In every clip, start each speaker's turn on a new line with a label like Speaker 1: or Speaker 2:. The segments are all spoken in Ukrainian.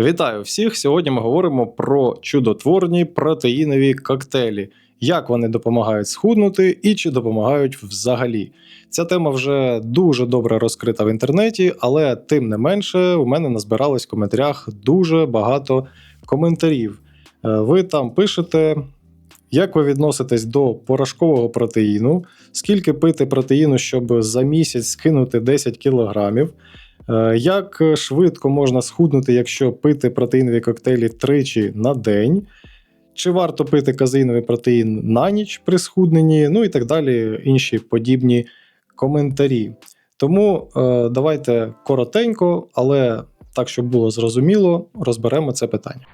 Speaker 1: Вітаю всіх! Сьогодні ми говоримо про чудотворні протеїнові коктейлі, як вони допомагають схуднути і чи допомагають взагалі. Ця тема вже дуже добре розкрита в інтернеті, але тим не менше у мене назбиралось в коментарях дуже багато коментарів. Е, Ви там пишете, як ви відноситесь до порошкового протеїну, скільки пити протеїну, щоб за місяць скинути 10 кілограмів. Е, Як швидко можна схуднути, якщо пити протеїнові коктейлі тричі на день? Чи варто пити казеїновий протеїн на ніч при схудненні? Ну і так далі, інші подібні коментарі. Тому е, давайте коротенько, але так, щоб було зрозуміло, розберемо це питання.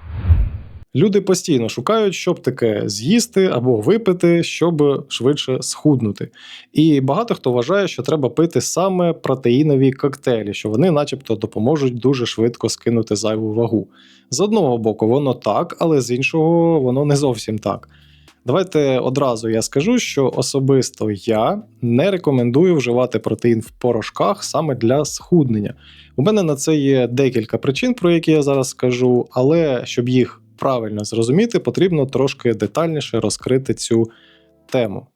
Speaker 1: Люди постійно шукають, щоб таке з'їсти або випити, щоб швидше схуднути. І багато хто вважає, що треба пити саме протеїнові коктейлі, що вони, начебто, допоможуть дуже швидко скинути зайву вагу. З одного боку, воно так, але з іншого, воно не зовсім так. Давайте одразу я скажу, що особисто я не рекомендую вживати протеїн в порошках саме для схуднення. У мене на це є декілька причин, про які я зараз скажу, але щоб їх правильно зрозуміти, потрібно трошки детальніше розкрити цю тему.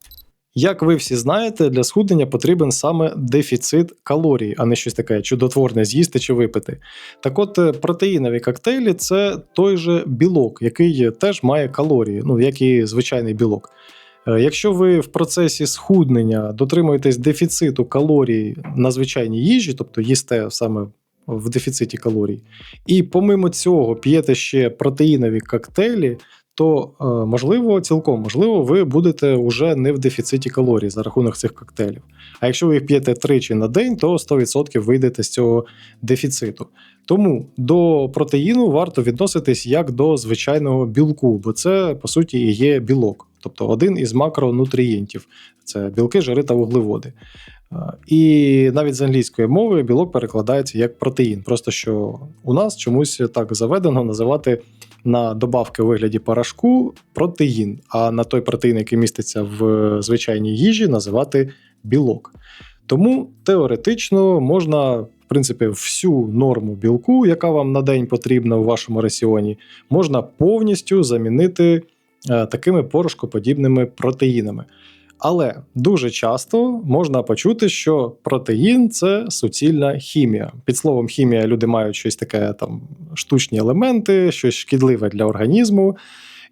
Speaker 1: Як ви всі знаєте, для схуднення потрібен саме дефіцит калорій, а не щось таке чудотворне з'їсти чи випити. Так от, е, протеїнові коктейлі це той же білок, який теж має калорії, ну як і звичайний білок. Е, Якщо ви в процесі схуднення дотримуєтесь дефіциту калорій на звичайній їжі, тобто їсте саме в дефіциті калорій, і помимо цього п'єте ще протеїнові коктейлі, то е, можливо, цілком можливо, ви будете вже не в дефіциті калорій за рахунок цих коктейлів. А якщо ви їх п'єте тричі на день, то 100% вийдете з цього дефіциту. Тому до протеїну варто відноситись як до звичайного білку, бо це по суті і є білок, тобто один із макронутрієнтів це білки, жири та вуглеводи. Е, І навіть з англійської мови білок перекладається як протеїн. Просто що у нас чомусь так заведено називати на добавки у вигляді порошку протеїн, а на той протеїн, який міститься в звичайній їжі, називати білок. Тому теоретично можна, в принципі, всю норму білку, яка вам на день потрібна у вашому раціоні, можна повністю замінити е, такими порошкоподібними протеїнами. Але дуже часто можна почути, що протеїн це суцільна хімія. Під словом хімія люди мають щось таке там штучні елементи, щось шкідливе для організму.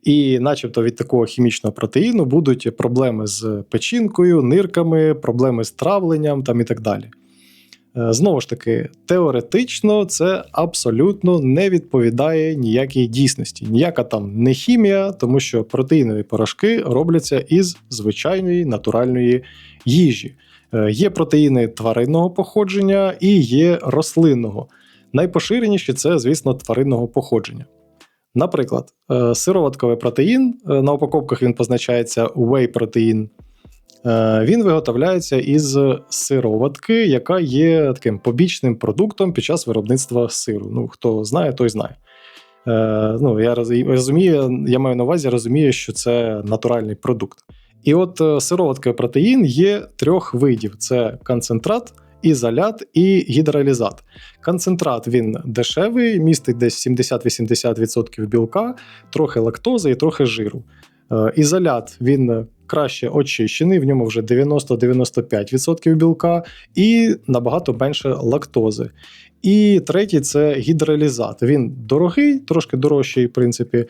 Speaker 1: І, начебто, від такого хімічного протеїну будуть проблеми з печінкою, нирками, проблеми з травленням там і так далі. Е, Знову ж таки, теоретично це абсолютно не відповідає ніякій дійсності. Ніяка там не хімія, тому що протеїнові порошки робляться із звичайної натуральної їжі. Е, Є протеїни тваринного походження і є рослинного. Найпоширеніші це, звісно, тваринного походження. Наприклад, е, сироватковий протеїн, е, на упаковках він позначається whey протеїн. Е, Він виготовляється із сироватки, яка є таким побічним продуктом під час виробництва сиру. Ну, хто знає, той знає. Ну, я розумію, я маю на увазі, розумію, що це натуральний продукт. І от сироватковий протеїн є трьох видів: це концентрат, ізолят і гідролізат. Концентрат він дешевий, містить десь 70-80% білка, трохи лактози і трохи жиру. Е, Ізолят він краще очищений, в ньому вже 90-95% білка і набагато менше лактози. І третій це гідролізат. Він дорогий, трошки дорожчий, в принципі,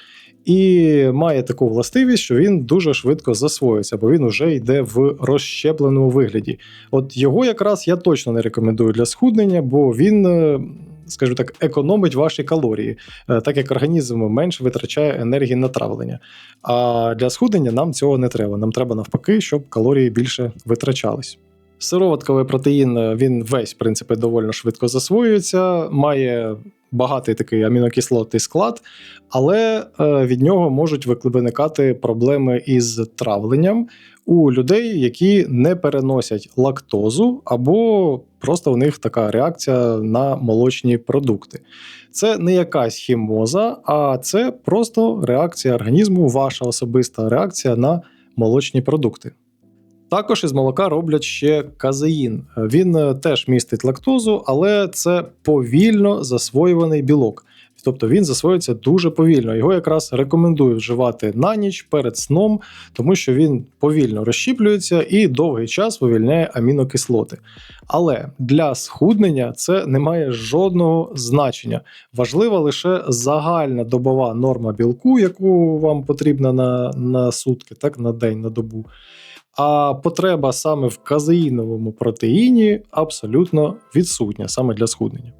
Speaker 1: і має таку властивість, що він дуже швидко засвоюється, бо він вже йде в розщепленому вигляді. От його якраз я точно не рекомендую для схуднення, бо він. е, Скажу так, економить ваші калорії, е, так як організм менше витрачає енергії на травлення. А для схуднення нам цього не треба. Нам треба навпаки, щоб калорії більше витрачались. Сироватковий протеїн е, він весь, в принципі, доволі швидко засвоюється, має багатий такий амінокислотний склад, але е, від нього можуть виникати проблеми із травленням у людей, які не переносять лактозу, або просто у них така реакція на молочні продукти. Це не якась хімоза, а це просто реакція організму, ваша особиста реакція на молочні продукти. Також із молока роблять ще казеїн. Він е, теж містить лактозу, але це повільно засвоюваний білок. Тобто він засвоюється дуже повільно. Його якраз рекомендую вживати на ніч перед сном, тому що він повільно розщіплюється і довгий час вивільняє амінокислоти. Але для схуднення це не має жодного значення. Важлива лише загальна добова норма білку, яку вам потрібна на, на сутки, так на день, на добу. А потреба саме в казеїновому протеїні абсолютно відсутня саме для схуднення.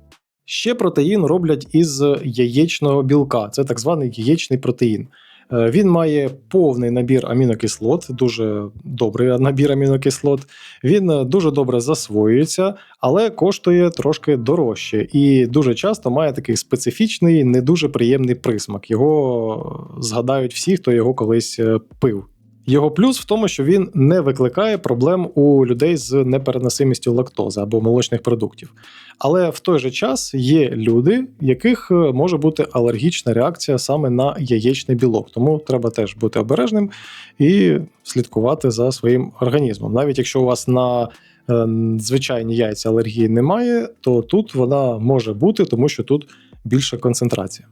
Speaker 1: Ще протеїн роблять із яєчного білка, це так званий яєчний протеїн. Е, Він має повний набір амінокислот, дуже добрий набір амінокислот. Він е, дуже добре засвоюється, але коштує трошки дорожче і дуже часто має такий специфічний, не дуже приємний присмак. Його згадають всі, хто його колись е, пив. Його плюс в тому, що він не викликає проблем у людей з непереносимістю лактози або молочних продуктів. Але в той же час є люди, яких е, може бути алергічна реакція саме на яєчний білок. Тому треба теж бути обережним і слідкувати за своїм організмом. Навіть якщо у вас на е, звичайні яйця алергії немає, то тут вона може бути, тому що тут більша концентрація.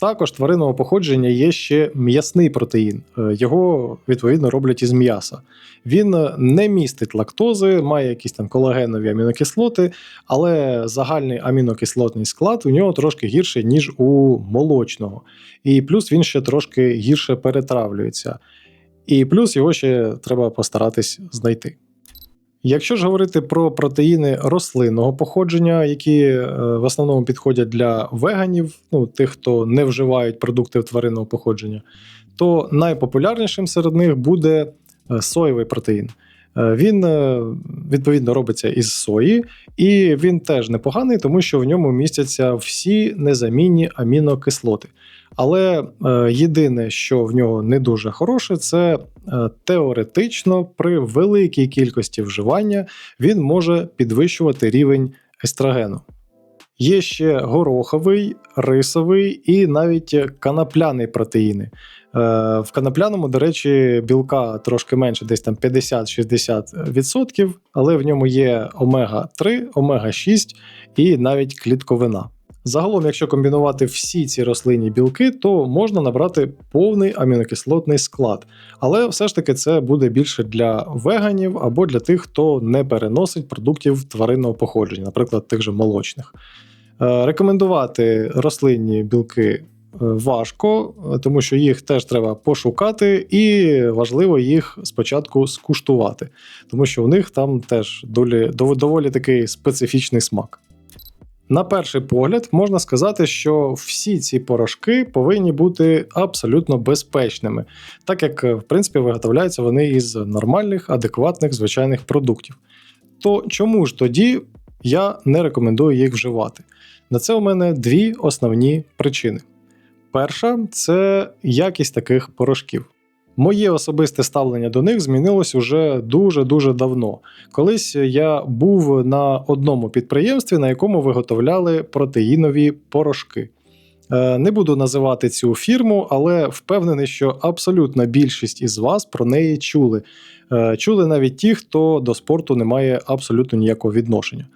Speaker 1: Також тваринного походження є ще м'ясний протеїн. Е, Його відповідно роблять із м'яса. Він е, не містить лактози, має якісь там колагенові амінокислоти, але загальний амінокислотний склад у нього трошки гірший, ніж у молочного. І плюс він ще трошки гірше перетравлюється. І плюс його ще треба постаратись знайти. Якщо ж говорити про протеїни рослинного походження, які е, в основному підходять для веганів, ну тих, хто не вживають продукти тваринного походження, то найпопулярнішим серед них буде е, соєвий протеїн. Е, Він е, відповідно робиться із сої, і він теж непоганий, тому що в ньому містяться всі незамінні амінокислоти. Але е, єдине, що в нього не дуже хороше, це теоретично при великій кількості вживання він може підвищувати рівень естрогену. Є ще гороховий, рисовий і навіть канапляний протеїни. Е, В канапляному, до речі, білка трошки менше, десь там 50-60%, але в ньому є омега-3, омега-6 і навіть клітковина. Загалом, якщо комбінувати всі ці рослинні білки, то можна набрати повний амінокислотний склад. Але все ж таки це буде більше для веганів або для тих, хто не переносить продуктів тваринного походження, наприклад, тих же молочних. Е, Рекомендувати рослинні білки важко, тому що їх теж треба пошукати, і важливо їх спочатку скуштувати, тому що у них там теж дов- доволі такий специфічний смак. На перший погляд можна сказати, що всі ці порошки повинні бути абсолютно безпечними, так як в принципі виготовляються вони із нормальних, адекватних звичайних продуктів. То чому ж тоді я не рекомендую їх вживати? На це у мене дві основні причини. Перша це якість таких порошків. Моє особисте ставлення до них змінилось уже дуже-дуже давно. Колись я був на одному підприємстві, на якому виготовляли протеїнові порошки. Е, Не буду називати цю фірму, але впевнений, що абсолютна більшість із вас про неї чули. Е, Чули навіть ті, хто до спорту не має абсолютно ніякого відношення.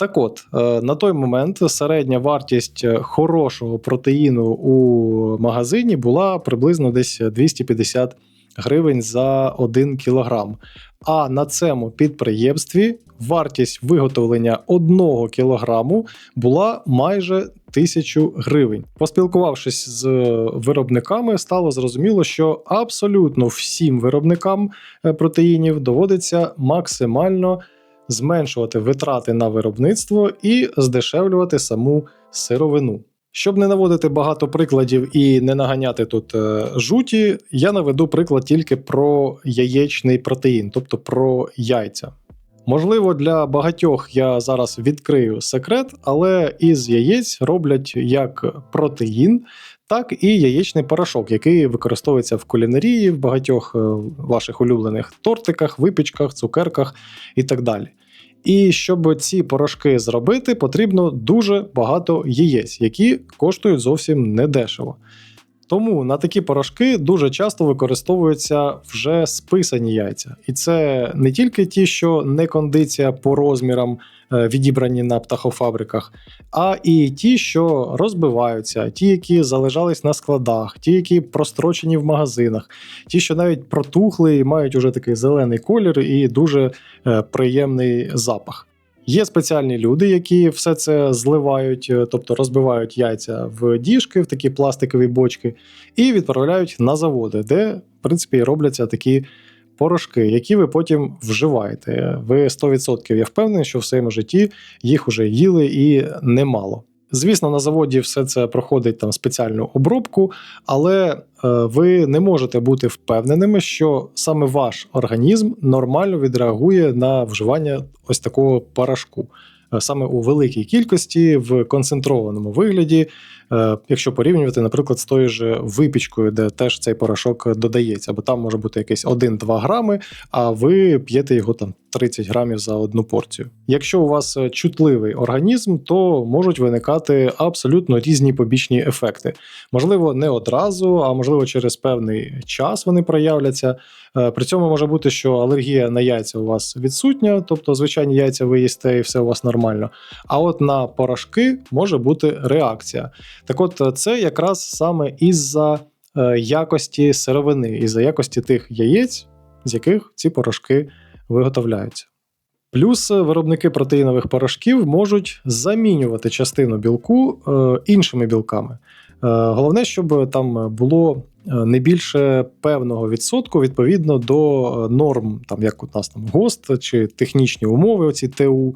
Speaker 1: Так от, е, на той момент середня вартість е, хорошого протеїну у магазині була приблизно десь 250 гривень за 1 кілограм. А на цьому підприємстві вартість виготовлення 1 кілограму була майже тисячу гривень. Поспілкувавшись з виробниками, стало зрозуміло, що абсолютно всім виробникам е, протеїнів доводиться максимально зменшувати витрати на виробництво і здешевлювати саму сировину. Щоб не наводити багато прикладів і не наганяти тут е, жуті, я наведу приклад тільки про яєчний протеїн, тобто про яйця. Можливо, для багатьох я зараз відкрию секрет, але із яєць роблять як протеїн, так і яєчний порошок, який використовується в кулінарії, в багатьох е, ваших улюблених тортиках, випічках, цукерках і так далі. І щоб ці порошки зробити, потрібно дуже багато яєць, які коштують зовсім недешево. Тому на такі порошки дуже часто використовуються вже списані яйця. І це не тільки ті, що не кондиція по розмірам е, відібрані на птахофабриках, а і ті, що розбиваються, ті, які залежались на складах, ті, які прострочені в магазинах, ті, що навіть протухли і мають уже такий зелений колір і дуже е, приємний запах. Є спеціальні люди, які все це зливають, е, тобто розбивають яйця в діжки, в такі пластикові бочки, і відправляють на заводи, де, в принципі, робляться такі порошки, які ви потім вживаєте. Ви 100% я впевнений, що в своєму житті їх уже їли і немало. Звісно, на заводі все це проходить там спеціальну обробку, але е, ви не можете бути впевненими, що саме ваш організм нормально відреагує на вживання ось такого порошку. Е, Саме у великій кількості в концентрованому вигляді, якщо порівнювати, наприклад, з тою ж випічкою, де теж цей порошок додається, бо там може бути якесь 1-2 грами, а ви п'єте його там 30 грамів за одну порцію. Якщо у вас е, чутливий організм, то можуть виникати абсолютно різні побічні ефекти. Можливо, не одразу, а можливо, через певний час вони проявляться. Е, При цьому може бути, що алергія на яйця у вас відсутня, тобто звичайні яйця ви їсте і все у вас нормально. А от на порошки може бути реакція. Так от, е, це якраз саме із-за е, якості сировини, із-за якості тих яєць, з яких ці порошки виготовляються. Плюс е, виробники протеїнових порошків можуть замінювати частину білку іншими білками. Головне, щоб там було не більше певного відсотку відповідно до норм, там як у нас там ГОСТ чи технічні умови, оці ТУ.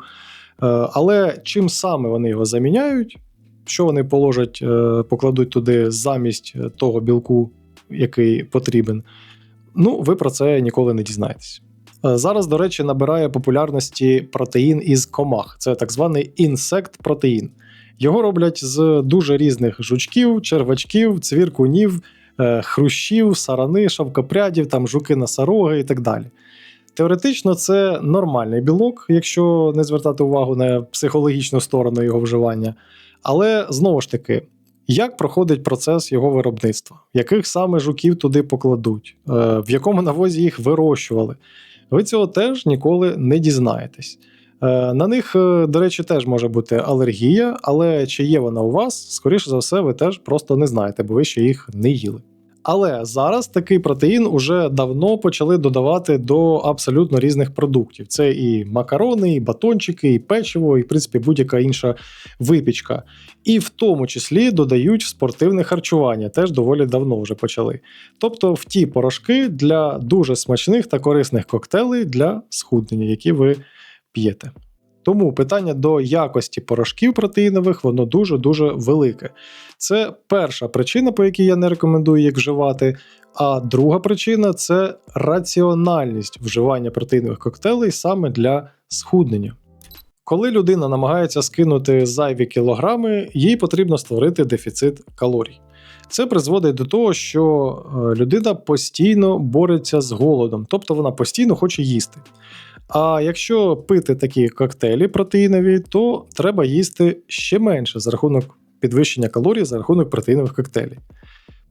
Speaker 1: Але чим саме вони його заміняють, що вони положать, е, покладуть туди замість того білку, який потрібен, ну ви про це ніколи не дізнаєтесь. Е, Зараз, до речі, набирає популярності протеїн із комах. Це так званий інсект-протеїн. Його роблять з дуже різних жучків, червачків, цвіркунів, е, хрущів, сарани, шавкопрядів, там жуки носороги і так далі. Теоретично, це нормальний білок, якщо не звертати увагу на психологічну сторону його вживання. Але знову ж таки, як проходить процес його виробництва, яких саме жуків туди покладуть, е, в якому навозі їх вирощували, ви цього теж ніколи не дізнаєтесь. Е, На них, е, до речі, теж може бути алергія, але чи є вона у вас, скоріше за все, ви теж просто не знаєте, бо ви ще їх не їли. Але зараз такий протеїн уже давно почали додавати до абсолютно різних продуктів. Це і макарони, і батончики, і печиво, і в принципі будь-яка інша випічка. І в тому числі додають в спортивне харчування, теж доволі давно вже почали. Тобто в ті порошки для дуже смачних та корисних коктейлей для схуднення, які ви п'єте. Тому питання до якості порошків протеїнових воно дуже дуже велике. Це перша причина, по якій я не рекомендую їх вживати. А друга причина це раціональність вживання протеїнових коктейлей саме для схуднення. Коли людина намагається скинути зайві кілограми, їй потрібно створити дефіцит калорій. Це призводить до того, що е, людина постійно бореться з голодом, тобто вона постійно хоче їсти. А якщо пити такі коктейлі протеїнові, то треба їсти ще менше за рахунок підвищення калорій за рахунок протеїнових коктейлів.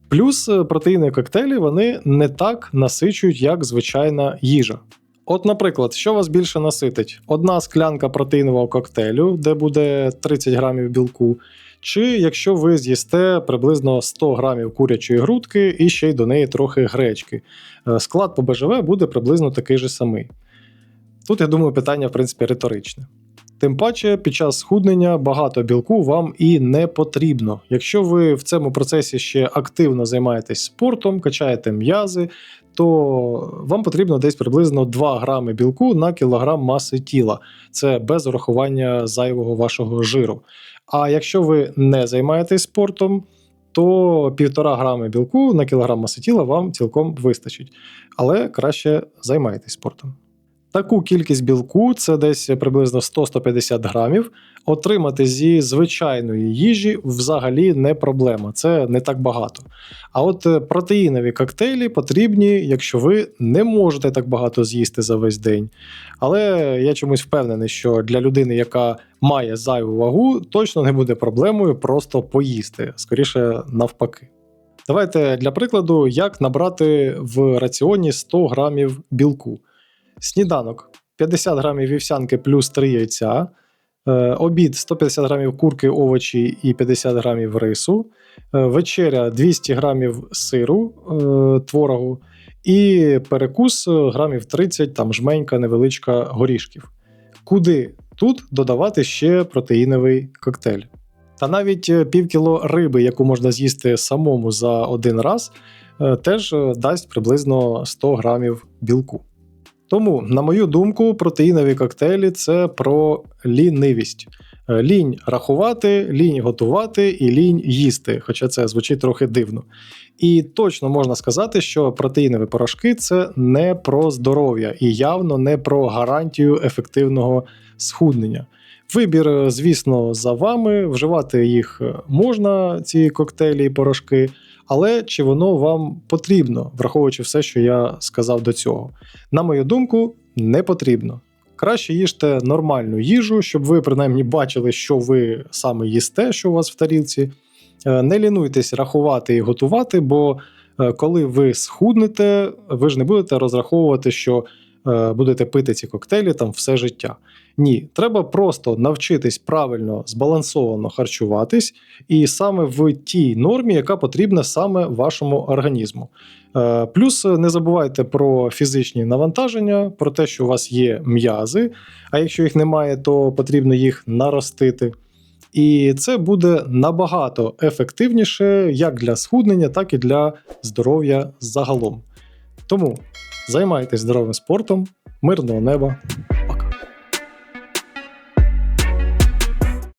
Speaker 1: Плюс е, протеїнові коктейлі вони не так насичують, як звичайна їжа. От, наприклад, що вас більше наситить? Одна склянка протеїнового коктейлю, де буде 30 грамів білку, чи якщо ви з'їсте приблизно 100 грамів курячої грудки і ще й до неї трохи гречки. Е, Склад по БЖВ буде приблизно такий же самий. Тут, я думаю, питання, в принципі, риторичне. Тим паче, під час схуднення багато білку вам і не потрібно. Якщо ви в цьому процесі ще активно займаєтесь спортом, качаєте м'язи, то вам потрібно десь приблизно 2 грами білку на кілограм маси тіла. Це без урахування зайвого вашого жиру. А якщо ви не займаєтесь спортом, то 1,5 грами білку на кілограм маси тіла вам цілком вистачить. Але краще займайтесь спортом. Таку кількість білку, це десь приблизно 100-150 грамів, отримати зі звичайної їжі взагалі не проблема, це не так багато. А от е, протеїнові коктейлі потрібні, якщо ви не можете так багато з'їсти за весь день. Але я чомусь впевнений, що для людини, яка має зайву вагу, точно не буде проблемою просто поїсти, скоріше навпаки. Давайте для прикладу, як набрати в раціоні 100 грамів білку. Сніданок 50 грамів вівсянки плюс 3 яйця. Е, Обід 150 грамів курки, овочі і 50 грамів рису. Е, Вечеря 200 грамів сиру, е, творогу. І перекус грамів 30, там жменька невеличка горішків. Куди тут додавати ще протеїновий коктейль? Та навіть півкіло риби, яку можна з'їсти самому за один раз, теж дасть приблизно 100 грамів білку. Тому, на мою думку, протеїнові коктейлі це про лінивість. Е, Лінь рахувати, лінь готувати і лінь їсти, хоча це звучить трохи дивно. І точно можна сказати, що протеїнові порошки це не про здоров'я і явно не про гарантію ефективного схуднення. Вибір, е, звісно, за вами. Вживати їх е, можна, ці коктейлі і порошки, але чи воно вам потрібно, враховуючи все, що я сказав до цього? На мою думку, не потрібно. Краще їжте нормальну їжу, щоб ви принаймні бачили, що ви саме їсте, що у вас в тарілці. Е, Не лінуйтесь рахувати і готувати, бо е, коли ви схуднете, ви ж не будете розраховувати, що будете пити ці коктейлі там все життя. Ні, треба просто навчитись правильно збалансовано харчуватись, і саме в тій нормі, яка потрібна саме вашому організму. Е, Плюс е, не забувайте про фізичні навантаження, про те, що у вас є м'язи, а якщо їх немає, то потрібно їх наростити. І це буде набагато ефективніше як для схуднення, так і для здоров'я загалом. Тому займайтесь здоровим спортом, мирного неба!